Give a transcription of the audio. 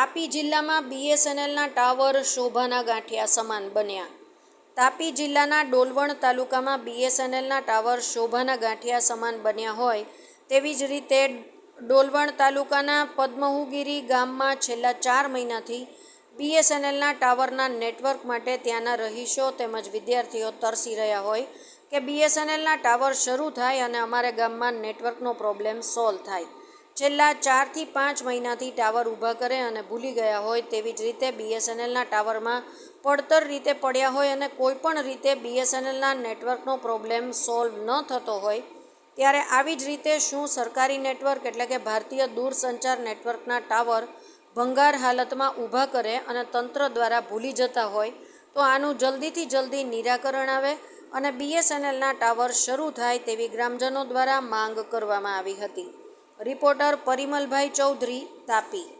તાપી જિલ્લામાં બીએસએનએલના ટાવર શોભાના ગાંઠિયા સમાન બન્યા. તાપી જિલ્લાના ડોલવણ તાલુકામાં બીએસએનએલના ટાવર શોભાના ગાંઠિયા સમાન બન્યા હોય તેવી જ રીતે ડોલવણ તાલુકાના પદ્મહુગીરી ગામમાં છેલ્લા ચાર મહિનાથી બીએસએનએલના ટાવરના નેટવર્ક માટે ત્યાંના રહીશો તેમજ વિદ્યાર્થીઓ તરસી રહ્યા હોય કે બીએસએનએલના ટાવર શરૂ થાય અને અમારે ગામમાં નેટવર્કનો પ્રોબ્લેમ સોલ્વ થાય. છેલ્લા ચારથી પાંચ મહિનાથી ટાવર ઊભા કરે અને ભૂલી ગયા હોય તેવી જ રીતે બીએસએનએલના ટાવરમાં પડતર રીતે પડ્યા હોય અને કોઈપણ રીતે બીએસએનએલના નેટવર્કનો પ્રોબ્લેમ સોલ્વ ન થતો હોય, ત્યારે આવી જ રીતે શું સરકારી નેટવર્ક એટલે કે ભારતીય દૂરસંચાર નેટવર્કના ટાવર ભંગાર હાલતમાં ઊભા કરે અને તંત્ર દ્વારા ભૂલી જતા હોય, તો આનું જલ્દીથી જલ્દી નિરાકરણ આવે અને બીએસએનએલના ટાવર શરૂ થાય તેવી ગ્રામજનો દ્વારા માંગ કરવામાં આવી હતી. રિપોર્ટર પરિમલભાઈ ચૌધરી તાપી.